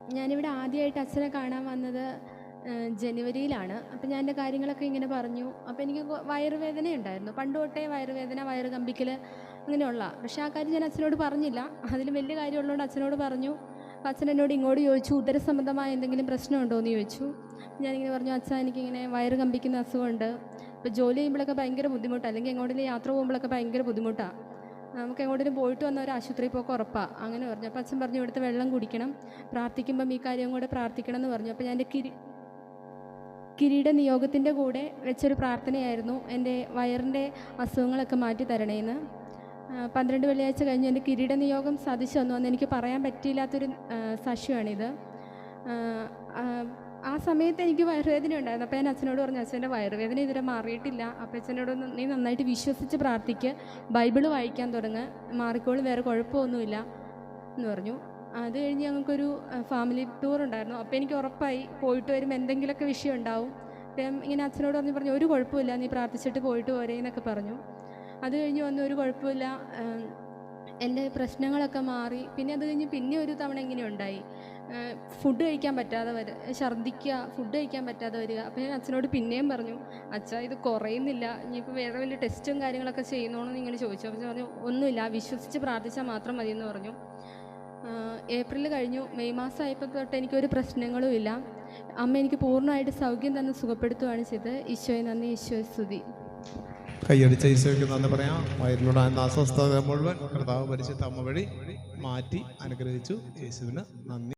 ഞാനിവിടെ ആദ്യമായിട്ട് അച്ഛനെ കാണാൻ വന്നത് ജനുവരിയിലാണ്. അപ്പം ഞാൻ എന്റെ കാര്യങ്ങളൊക്കെ ഇങ്ങനെ പറഞ്ഞു. അപ്പോൾ എനിക്ക് വയറുവേദന ഉണ്ടായിരുന്നു. പണ്ട് തൊട്ടേ വയറുവേദന വയറ് കമ്പിക്കൽ അങ്ങനെയുള്ള. പക്ഷേ ആ കാര്യം ഞാൻ അച്ഛനോട് പറഞ്ഞില്ല. അതിൽ വലിയ കാര്യമുള്ളതുകൊണ്ട് അച്ഛനോട് പറഞ്ഞു. അച്ഛൻ എന്നോട് ഇങ്ങോട്ട് ചോദിച്ചു ഉദരസംബന്ധമായ എന്തെങ്കിലും പ്രശ്നമുണ്ടോ? എന്ന് ചോദിച്ചു. ഞാനിങ്ങനെ പറഞ്ഞു അച്ഛാ എനിക്കിങ്ങനെ വയറ് കമ്പിക്കുന്ന അസുഖമുണ്ട്. ഇപ്പോൾ ജോലി ചെയ്യുമ്പോഴൊക്കെ ഭയങ്കര ബുദ്ധിമുട്ടാണ് അല്ലെങ്കിൽ എങ്ങോട്ടെങ്കിലും യാത്ര പോകുമ്പോഴൊക്കെ ഭയങ്കര ബുദ്ധിമുട്ടാണ് നമുക്ക് എങ്ങോട്ടും പോയിട്ട് വന്ന ഒരു ആശുപത്രിയിൽ പോക്ക് ഉറപ്പാണ് അങ്ങനെ പറഞ്ഞു. അപ്പോൾ അച്ഛൻ പറഞ്ഞു ഇവിടുത്തെ വെള്ളം കുടിക്കണം. പ്രാർത്ഥിക്കുമ്പം ഈ കാര്യം കൂടെ പ്രാർത്ഥിക്കണം എന്ന് പറഞ്ഞു. അപ്പോൾ ഞാൻ എന്റെ കിരി കിരീട നിയോഗത്തിന്റെ കൂടെ വെച്ചൊരു പ്രാർത്ഥനയായിരുന്നു. എന്റെ വയറിന്റെ അസുഖങ്ങളൊക്കെ മാറ്റി തരണേന്ന് പന്ത്രണ്ട് വെള്ളിയാഴ്ച കഴിഞ്ഞ് എന്റെ കിരീട നിയോഗം സാധിച്ചു വന്നു എന്ന് എനിക്ക് പറയാൻ പറ്റിയില്ലാത്തൊരു സാക്ഷ്യമാണിത്. ആ, സമയത്ത് എനിക്ക് വയറുവേദന ഉണ്ടായിരുന്നു. അപ്പോൾ ഞാൻ അച്ഛനോട് പറഞ്ഞു അച്ഛന്റെ വയറുവേദന ഇതുവരെ മാറിയിട്ടില്ല. അപ്പോൾ അച്ഛനോട് നീ നന്നായിട്ട് വിശ്വസിച്ച് പ്രാർത്ഥിക്ക്. ബൈബിൾ വായിക്കാൻ തുടങ്ങ്. മാറിക്കോളും വേറെ കുഴപ്പമൊന്നുമില്ല. എന്ന് പറഞ്ഞു. അത് കഴിഞ്ഞ് ഞങ്ങൾക്കൊരു ഫാമിലി ടൂർ ഉണ്ടായിരുന്നു. അപ്പോൾ എനിക്ക് ഉറപ്പായി പോയിട്ട് വരുമ്പോൾ എന്തെങ്കിലുമൊക്കെ വിഷയം ഉണ്ടാവും. അപ്പം ഇങ്ങനെ അച്ഛനോട് പറഞ്ഞു പറഞ്ഞു ഒരു കുഴപ്പമില്ല. നീ പ്രാർത്ഥിച്ചിട്ട് പോയിട്ട് പോരേ എന്നൊക്കെ പറഞ്ഞു. അത് കഴിഞ്ഞ് വന്ന്. ഒരു കുഴപ്പമില്ല. എന്റെ പ്രശ്നങ്ങളൊക്കെ മാറി. പിന്നെ അത് കഴിഞ്ഞ് പിന്നെ ഒരു തവണ ഇങ്ങനെ ഉണ്ടായി. ഫുഡ് കഴിക്കാൻ പറ്റാതെ വരിക ഛർദ്ദിക്കുക ഫുഡ് കഴിക്കാൻ പറ്റാതെ വരിക. അപ്പോൾ ഞാൻ അച്ഛനോട് പിന്നെയും പറഞ്ഞു അച്ഛാ ഇത് കുറയുന്നില്ല. ഇനിയിപ്പോൾ വേറെ വലിയ ടെസ്റ്റും കാര്യങ്ങളൊക്കെ ചെയ്യുന്നോന്ന് നിങ്ങൾ ചോദിച്ചു. അപ്പോൾ പറഞ്ഞു ഒന്നുമില്ല. വിശ്വസിച്ച് പ്രാർത്ഥിച്ചാൽ മാത്രം മതി എന്ന് പറഞ്ഞു ഏപ്രിൽ കഴിഞ്ഞു. മെയ് മാസം ആയപ്പോൾ തൊട്ട് എനിക്കൊരു പ്രശ്നങ്ങളും ഇല്ല. അമ്മ എനിക്ക് പൂർണമായിട്ട് സൗഖ്യം തന്ന് സുഖപ്പെടുത്തുകയാണ് ചെയ്തത്. ഈശോയെ നന്ദി ഈശോയെ സ്തുതി. കൈയടിച്ച ഈശോയ്ക്ക് നന്ദി പറയാം. വയറിലുണ്ടായിരുന്ന അസ്വസ്ഥത മുഴുവൻ കർത്താവ് പരിശുദ്ധ അമ്മ വഴി മാറ്റി അനുഗ്രഹിച്ചു. യേശുവിന് നന്ദി.